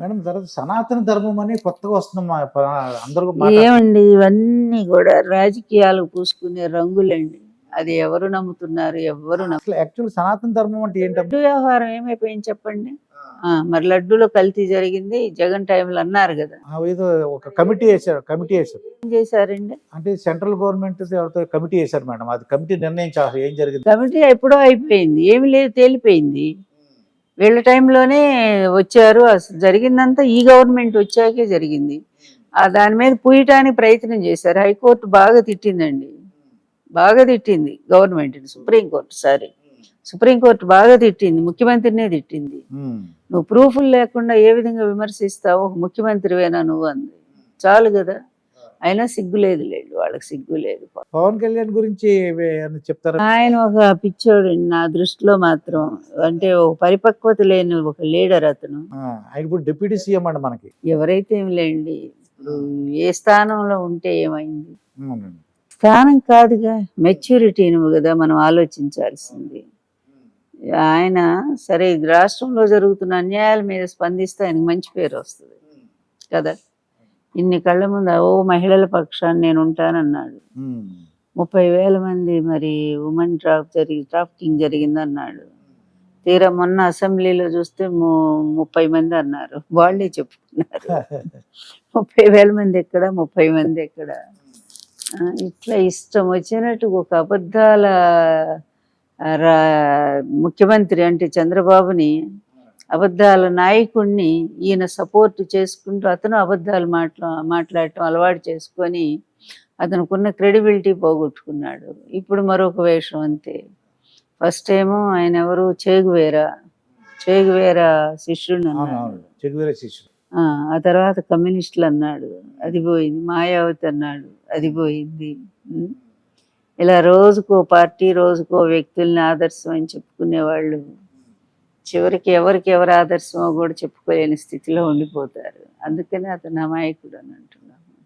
Madam తర్వాత సనాతన ధర్మం అని కొత్తగా వస్తుంది మా ప- అందరూ ఏమండి ఇవన్నీ కూడా రాజకీయాలు పూసుకునే రంగులండి. అది ఎవరు నమ్ముతున్నారు ఎవరు యాక్చువల్ సనాతన ధర్మం అంటే ఏంటంటే లడ్డు వ్యవహారం ఏమైపోయింది చెప్పండి? మరి లడ్డూలో కల్తీ జరిగింది జగన్ టైంలో అన్నారు కదా. ఏదో ఒక కమిటీ వేశారు కమిటీ వేశారు. ఏం చేశారండి? అంటే సెంట్రల్ గవర్నమెంట్ ఎవరితో కమిటీ వేశారు మేడం అది కమిటీ నిర్ణయించారు ఏం జరిగింది? కమిటీ ఎప్పుడో అయిపోయింది ఏమి లేదు తేలిపోయింది. వీళ్ళ టైంలోనే వచ్చారు. అసలు జరిగిందంతా ఈ గవర్నమెంట్ వచ్చాకే జరిగింది. ఆ దాని మీద పూయటానికి ప్రయత్నం చేశారు. హైకోర్టు బాగా తిట్టిందండి. బాగా తిట్టింది గవర్నమెంట్ని సుప్రీంకోర్టు సారీ. సుప్రీంకోర్టు బాగా తిట్టింది. ముఖ్యమంత్రినే తిట్టింది. నువ్వు ప్రూఫ్లు లేకుండా ఏ విధంగా విమర్శిస్తావు ఒక ముఖ్యమంత్రివేనా నువ్వు అంది. చాలు కదా. అయినా సిగ్గు లేదు లేదు వాళ్ళకి సిగ్గు లేదు. పవన్ కళ్యాణ్ గురించి చెప్తారా? ఆయన ఒక పిచ్చోడు నా దృష్టిలో మాత్రం. అంటే ఒక పరిపక్వత లేని ఒక లీడర్ అతను. ఆయన ఇప్పుడు డిప్యూటీ సీఎం అండి మనకి. ఎవరైతే ఏం లేండి ఇప్పుడు ఏ స్థానంలో ఉంటే ఏమైంది. స్థానం కాదుగా మెచ్యూరిటీని కదా మనం ఆలోచించాల్సింది. ఆయన సరే రాష్ట్రంలో జరుగుతున్న అన్యాయాల మీద స్పందిస్తే ఆయనకు మంచి పేరు వస్తుంది. కదా? ఇన్ని కళ్ళ ముందు ఓ మహిళల పక్షాన్ని నేను ఉంటానన్నాడు. ముప్పై వేల మంది మరి ఉమెన్ ట్రాఫ్ జరిగి ట్రాఫికింగ్ జరిగిందన్నాడు. తీరా మొన్న అసెంబ్లీలో చూస్తే ముప్పై మంది అన్నారు. వాళ్ళే చెప్పుకున్నారు. ముప్పై వేల మంది ఎక్కడ ముప్పై మంది ఎక్కడ? ఇట్లా ఇష్టం వచ్చినట్టు ఒక అబద్ధాల ముఖ్యమంత్రి అంటే చంద్రబాబుని అబద్ధాల నాయకుడిని ఈయన సపోర్ట్ చేసుకుంటూ అతను అబద్ధాలు మాట్లా మాట్లాడటం అలవాటు చేసుకొని అతనుకున్న క్రెడిబిలిటీ పోగొట్టుకున్నాడు. ఇప్పుడు మరొక వేషం అంతే. ఫస్ట్ ఏమో ఆయన ఎవరు? చేగువేరా. చేగువేరా శిష్యుడు అన్నాడు. శిష్యుడు. ఆ తర్వాత కమ్యూనిస్టులు అన్నాడు. అది పోయింది. మాయావతి అన్నాడు. అది పోయింది? ఇలా రోజుకో పార్టీ రోజుకో వ్యక్తుల్ని ఆదర్శం అని చెప్పుకునే వాళ్ళు చివరికి ఎవరికి ఎవరు ఆదర్శమో కూడా చెప్పుకోలేని స్థితిలో ఉండిపోతారు. అందుకని అతను అమాయకుడు అని అంటున్నాడు